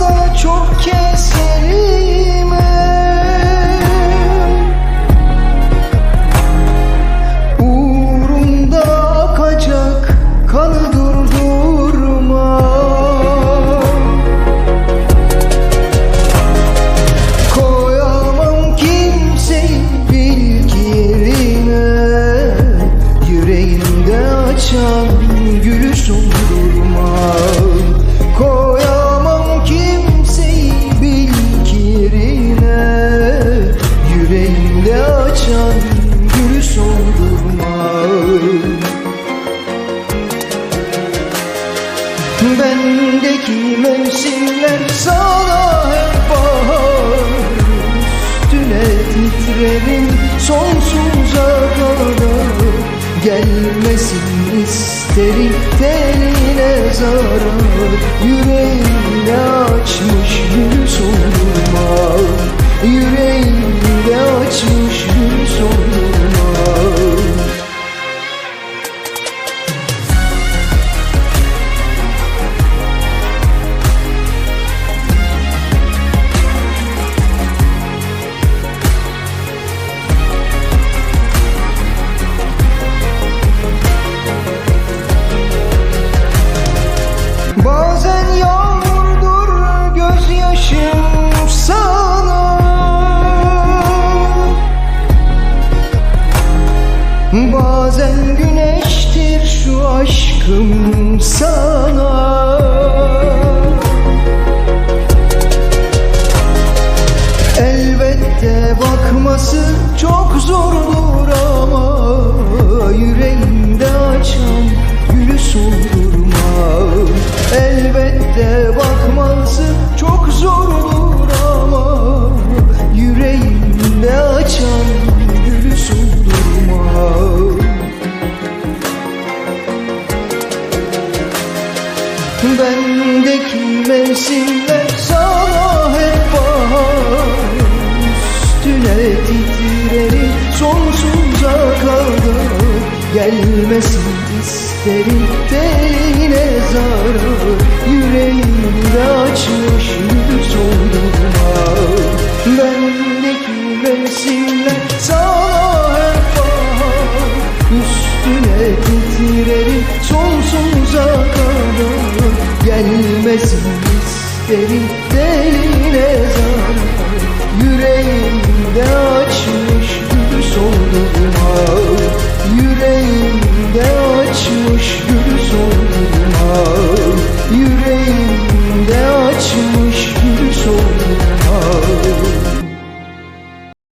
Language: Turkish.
da çok keserim Bendeki mevsimler sana hep bahar. Üstüne titrerim sonsuza kadar. Gelmesin isterim teline zarar Bazen güneştir şu aşkım sana. Elbette bakması çok zordur Mevsimler sana hep bahar. Üstüne titrerim sonsuza kadar Gelmesin isterim teline zarar sonsuza kadar Gelmesin isterim